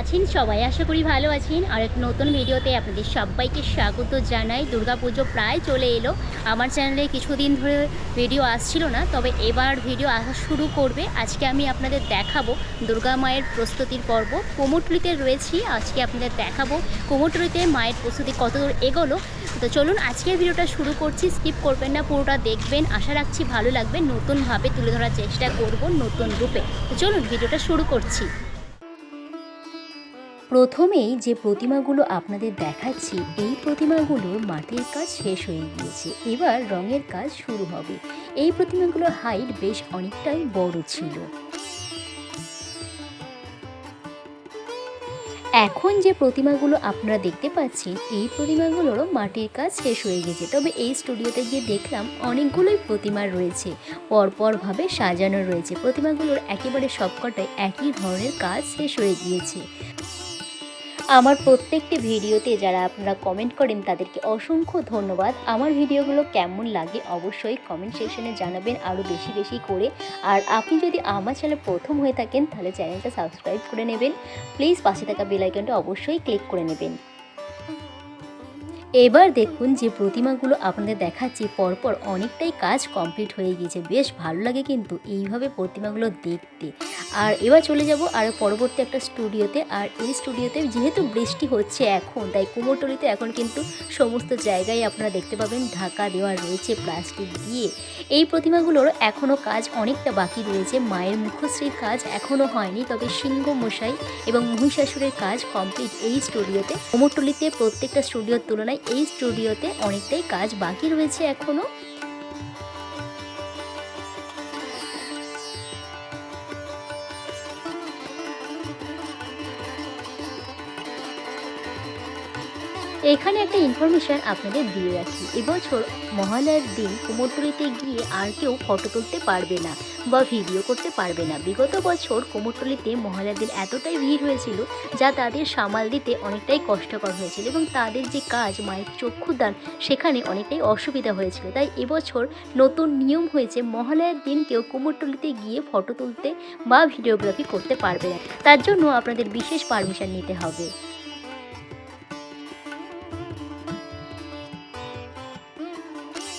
আছেন? সবাই আশা করি ভালো আছেন। আর এক নতুন ভিডিওতে আপনাদের সবাইকে স্বাগত জানাই। দুর্গাপুজো প্রায় চলে এলো। আমার চ্যানেলে কিছুদিন ধরে ভিডিও আসছিল না, তবে এবার ভিডিও আসা শুরু করবে। আজকে আমি আপনাদের দেখাবো দুর্গা মায়ের প্রস্তুতির পর্ব। কোমরটুলিতে রয়েছি, আজকে আপনাদের দেখাবো কোমরটুলিতে মায়ের প্রস্তুতি কত দূর এগোলো। তো চলুন, আজকের ভিডিওটা শুরু করছি। স্কিপ করবেন না, পুরোটা দেখবেন। আশা রাখছি ভালো লাগবে। নতুনভাবে তুলে ধরার চেষ্টা করব নতুন রূপে। তো চলুন, ভিডিওটা শুরু করছি। প্রথমেই যে প্রতিমাগুলো আপনাদের দেখাচ্ছি, এই প্রতিমাগুলো মাটির কাজ শেষ হয়ে গিয়েছে। এবার রঙের কাজ শুরু হবে। এই প্রতিমাগুলোর হাইট বেশ অনেকটাই বড় ছিল। এখন যে প্রতিমাগুলো আপনারা দেখতে পাচ্ছেন, এই প্রতিমাগুলোরও মাটির কাজ শেষ হয়ে গেছে। তবে এই স্টুডিওতে গিয়ে দেখলাম অনেকগুলোই প্রতিমা রয়েছে। পরপরভাবে সাজানো রয়েছে। প্রতিমাগুলোর একেবারে সবকটাই একই ধরনের কাজ শেষ হয়ে গিয়েছে। আমার প্রত্যেকটি ভিডিওতে যারা আপনারা কমেন্ট করেন, তাদেরকে অসংখ্য ধন্যবাদ। আমার ভিডিওগুলো কেমন লাগে অবশ্যই কমেন্ট সেকশনে জানাবেন আরও বেশি বেশি করে। আর আপনি যদি আমার চ্যানেল প্রথম হয়ে থাকেন, তাহলে চ্যানেলটা সাবস্ক্রাইব করে নেবেন। প্লিজ পাশে থাকা বেলাইকনটা অবশ্যই ক্লিক করে নেবেন। এবার দেখুন যে প্রতিমাগুলো আপনাদের দেখাচ্ছি, পরপর অনেকটাই কাজ কমপ্লিট হয়ে গিয়েছে। বেশ ভালো লাগে কিন্তু এইভাবে প্রতিমাগুলো দেখতে। আর এবার চলে যাব আর পরবর্তী একটা স্টুডিওতে আর এই স্টুডিওতে যেহেতু বৃষ্টি হচ্ছে এখন, তাই কুমোরটলিতে এখন কিন্তু সমস্ত জায়গায় আপনারা দেখতে পাবেন ঢাকা দেওয়া রয়েছে প্লাস্টিক দিয়ে। এই প্রতিমাগুলোর এখনও কাজ অনেকটা বাকি রয়েছে। মায়ের মুখশ্রীর কাজ এখনও হয়নি, তবে সিংহ মশাই এবং মহিষাসুরের কাজ কমপ্লিট এই স্টুডিওতে কুমোরটলিতে প্রত্যেকটা স্টুডিওর তুলনায় এই স্টুডিওতে অনেকটাই কাজ বাকি রয়েছে এখনও এখানে একটা ইনফরমেশন আপনাদের দিয়ে রাখি। এবছর মহালয়ার দিন কুমোরটুলিতে গিয়ে আর কেউ ফটো তুলতে পারবে না বা ভিডিও করতে পারবে না। বিগত বছর কুমোরটুলিতে মহালয়ার দিন এতটাই ভিড় হয়েছিল যা তাদের সামাল দিতে অনেকটাই কষ্টকর হয়েছিল এবং তাদের যে কাজ, মায়ের চক্ষুদান সেখানে অনেকটাই অসুবিধা হয়েছিল। তাই এবছর নতুন নিয়ম হয়েছে মহালয়ার দিন কেউ কুমোরটুলিতে গিয়ে ফটো তুলতে বা ভিডিওগ্রাফি করতে পারবে না। তার জন্য আপনাদের বিশেষ পারমিশন নিতে হবে।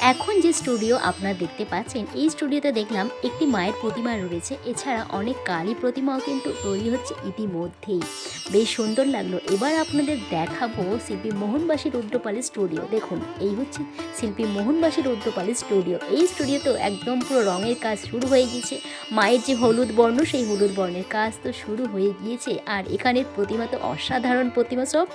এখন যে স্টুডিও আপনারা দেখতে পাচ্ছেন, এই স্টুডিওতে দেখলাম একটি মায়ের প্রতিমা রয়েছে। এছাড়া অনেক কালী প্রতিমাও কিন্তু তৈরি হচ্ছে ইতিমধ্যেই। বেশ সুন্দর লাগল। এবার আপনাদের দেখাবো শিল্পী মোহনবাসী রুদ্রপালের স্টুডিও দেখুন, এই হচ্ছে শিল্পী মোহনবাসী রুদ্রপালের স্টুডিও এই স্টুডিওতেও একদম পুরো রঙের কাজ শুরু হয়ে গিয়েছে। মায়ের যে হলুদ বর্ণ, সেই হলুদ বর্ণের কাজ তো শুরু হয়ে গিয়েছে। আর এখানের প্রতিমা তো অসাধারণ প্রতিমা সব।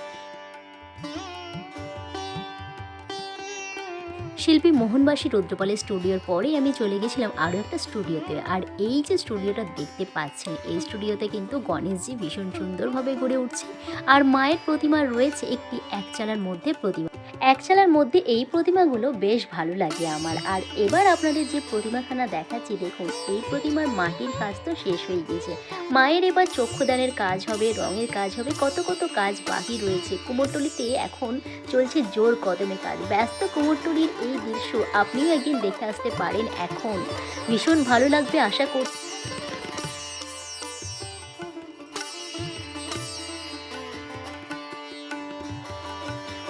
শিল্পী মোহনবাসী রুদ্রপালের স্টুডিওর পরেই আমি চলে গেছিলাম আরও একটা স্টুডিওতে। আর এই যে স্টুডিওটা দেখতে পাচ্ছেন, এই স্টুডিওতে কিন্তু গণেশজি ভীষণ সুন্দরভাবে গড়ে উঠছে। আর মায়ের প্রতিমা রয়েছে একটি একচালার মধ্যে প্রতিমা। একচালার মধ্যে এই প্রতিমাগুলো বেশ ভালো লাগে আমার। আর এবার আপনাদের যে প্রতিমাখানা দেখাচ্ছি, দেখুন, এই প্রতিমার মাটির কাজ তো শেষ হয়ে গেছে। মায়ের এবার চক্ষুদানের কাজ হবে, রঙের কাজ হবে, কত কত কাজ বাকি রয়েছে। কুমোরটুলিতে এখন চলছে জোর কদমে কাজ। ব্যস্ত কুমোরটুলির এই দৃশ্য আপনিও একদিন দেখে আসতে পারেন এখন। ভীষণ ভালো লাগবে, আশা করছি।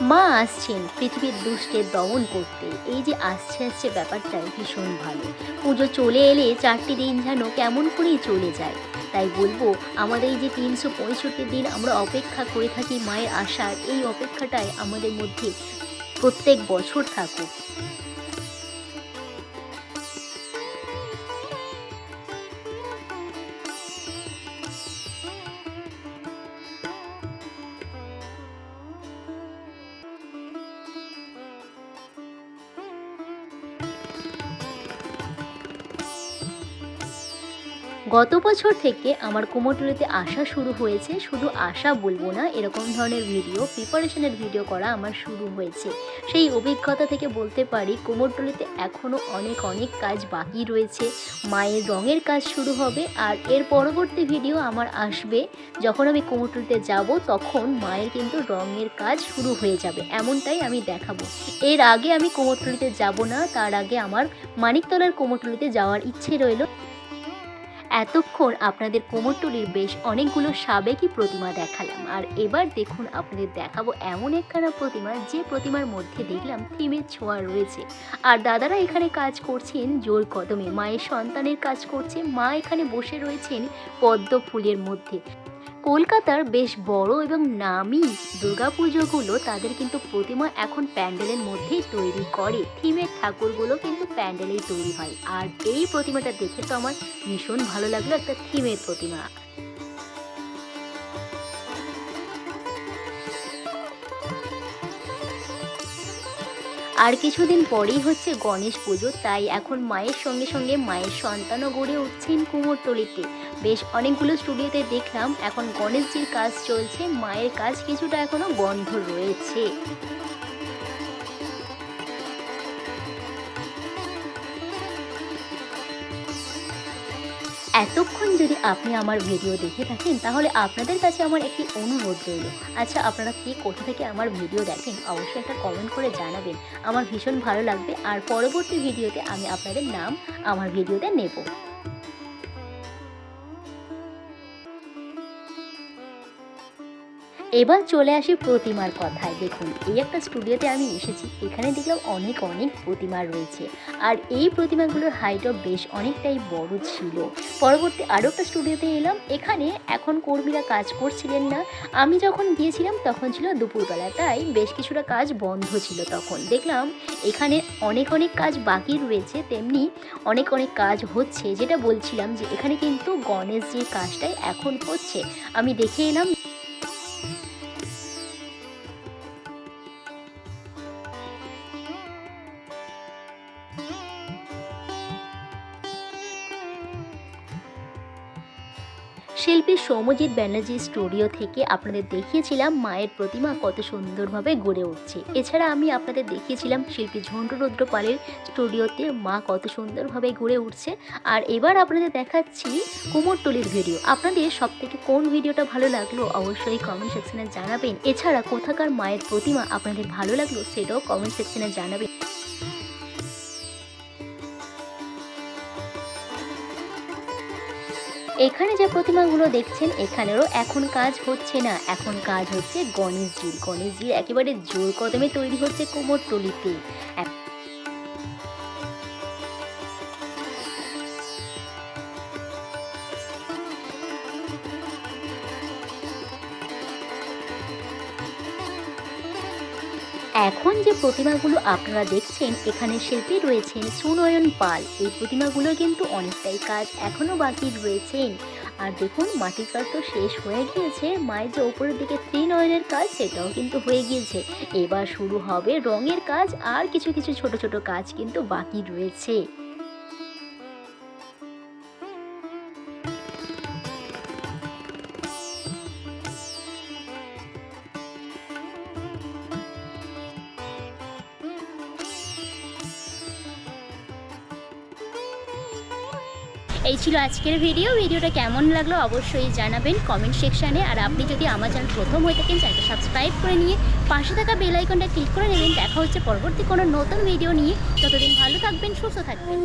মা আসছেন পৃথিবীর দুষ্টে দমন করতে। এই যে আসছে আসছে ব্যাপারটাই ভীষণ ভালো। পুজো চলে এলে চারটি দিন যেন কেমন করেই চলে যায়। তাই বলব, আমাদের এই যে তিনশো পঁয়ষট্টি দিন আমরা অপেক্ষা করে থাকি মায়ের আসার এই অপেক্ষাটাই আমাদের মধ্যে প্রত্যেক বছর থাকুক। গত বছর থেকে আমার কুমোরটুলিতে আসা শুরু হয়েছে। শুধু আসা বলব না, এরকম ধরনের ভিডিও প্রিপারেশনের ভিডিও করা আমার শুরু হয়েছে। সেই অভিজ্ঞতা থেকে বলতে পারি, কুমোরটুলিতে এখনও অনেক অনেক কাজ বাকি রয়েছে। মায়ের রঙের কাজ শুরু হবে আর এর পরবর্তী ভিডিও আমার আসবে। যখন আমি কুমোরটুলিতে যাব, তখন মায়ের কিন্তু রঙের কাজ শুরু হয়ে যাবে। এমনটাই আমি দেখাবো। এর আগে আমি কুমোরটুলিতে যাব না, তার আগে আমার মানিকতলার কুমোরটুলিতে যাওয়ার ইচ্ছে রইল। এতক্ষণ আপনাদের কোমরটুলির বেশ অনেকগুলো সাবেকি প্রতিমা দেখালাম। আর এবার দেখুন, আপনাদের দেখাবো এমন একখানা প্রতিমা যে প্রতিমার মধ্যে দেখলাম থিমের ছোঁয়া রয়েছে। আর দাদারা এখানে কাজ করছেন জোর কদমে। মায়ের সন্তানের কাজ করছে। মা এখানে বসে রয়েছেন পদ্ম ফুলের মধ্যে। কলকাতার বেশ বড় এবং নামি দুর্গাপুজোগুলো তাদের কিন্তু প্রতিমা এখন প্যান্ডেলের মধ্যেই তৈরি করে। থিমের ঠাকুরগুলো কিন্তু প্যান্ডেলেই তৈরি হয়। আর এই প্রতিমাটা দেখে তো আমার ভীষণ ভালো লাগল একটা থিমের প্রতিমা। আর কিছুদিন পরেই হচ্ছে গণেশ পুজো, তাই এখন মায়ের সঙ্গে সঙ্গে মায়ের সন্তানও গড়ে উঠছেন কুমোরটলিতে বেশ অনেকগুলো স্টুডিওতে দেখলাম এখন গণেশজির কাজ চলছে, মায়ের কাজ কিছুটা এখনও বন্ধ রয়েছে। এতক্ষণ যদি আপনি আমার ভিডিও দেখে থাকেন, তাহলে আপনাদের কাছে আমার একটি অনুরোধ রইল। আচ্ছা আপনারা কে, কোথা থেকে আমার ভিডিও দেখেন, অবশ্যই একটা কমেন্ট করে জানাবেন। আমার ভীষণ ভালো লাগবে, আর পরবর্তী ভিডিওতে আমি আপনাদের নাম, আমার ভিডিওতে নেব। এবার চলে আসি প্রতিমার কথায়। দেখুন, এই একটা স্টুডিওতে আমি এসেছি। এখানে দেখলাম অনেক অনেক প্রতিমা রয়েছে। আর এই প্রতিমাগুলোর হাইটও বেশ অনেকটাই বড় ছিল। পরবর্তী আরও একটা স্টুডিওতে এলাম। এখানে এখন কর্মীরা কাজ করছিলেন না। আমি যখন গিয়েছিলাম, তখন ছিল দুপুরবেলা। তাই বেশ কিছুটা কাজ বন্ধ ছিল তখন। দেখলাম এখানে অনেক অনেক কাজ বাকি রয়েছে। তেমনি অনেক অনেক কাজ হচ্ছে। যেটা বলছিলাম যে, এখানে কিন্তু গণেশজির কাজটাই এখন হচ্ছে। আমি দেখে এলাম শিল্পী সৌম্যজিৎ ব্যানার্জি স্টুডিও থেকে আপনাদের দেখিয়েছিলাম মায়ের প্রতিমা কত সুন্দরভাবে গড়ে উঠছে। এছাড়া আমি আপনাদের দেখিয়েছিলাম শিল্পী ঝন্টু রুদ্র পালের স্টুডিওতে মা কত সুন্দরভাবে গড়ে উঠছে। আর এবার আপনাদের দেখাচ্ছি কুমোরটলির ভিডিও। আপনাদের সব থেকে কোন ভিডিওটা ভালো লাগল অবশ্যই কমেন্ট সেকশনে জানাবেন। এছাড়া কোথাকার মায়ের প্রতিমা আপনাদের ভালো লাগল সেটাও কমেন্ট সেকশনে জানাবেন। এখানে যে প্রতিমাগুলো দেখছেন, এখানেরও এখন কাজ হচ্ছে না। এখন কাজ হচ্ছে গণেশজির। গণেশজির একেবারে জোর কদমে তৈরি হচ্ছে কোমরটলিতে এখন যে প্রতিমাগুলো আপনারা দেখছেন, এখানে শিল্পী রয়েছেন সুনয়ন পাল। এই প্রতিমাগুলো কিন্তু অনেকটাই কাজ এখনও বাকি রয়েছেন। আর দেখুন, মাটির কাজ তো শেষ হয়ে গিয়েছে। মায়ের যে ওপরের দিকে ত্রিনয়নের কাজ, সেটাও কিন্তু হয়ে গিয়েছে। এবার শুরু হবে রঙের কাজ, আর কিছু কিছু ছোট ছোট কাজ কিন্তু বাকি রয়েছে। এই ছিল আজকের ভিডিও ভিডিওটা কেমন লাগল অবশ্যই জানাবেন কমেন্ট সেকশানে আর আপনি যদি আমার চ্যানেল প্রথম হয়ে থাকেন চ্যানেলটা সাবস্ক্রাইব করে নিয়ে পাশে থাকা বেল আইকনটা ক্লিক করে নেবেন। দেখা হচ্ছে পরবর্তী কোনো নতুন ভিডিও নিয়ে। ততদিন ভালো থাকবেন, সুস্থ থাকবেন।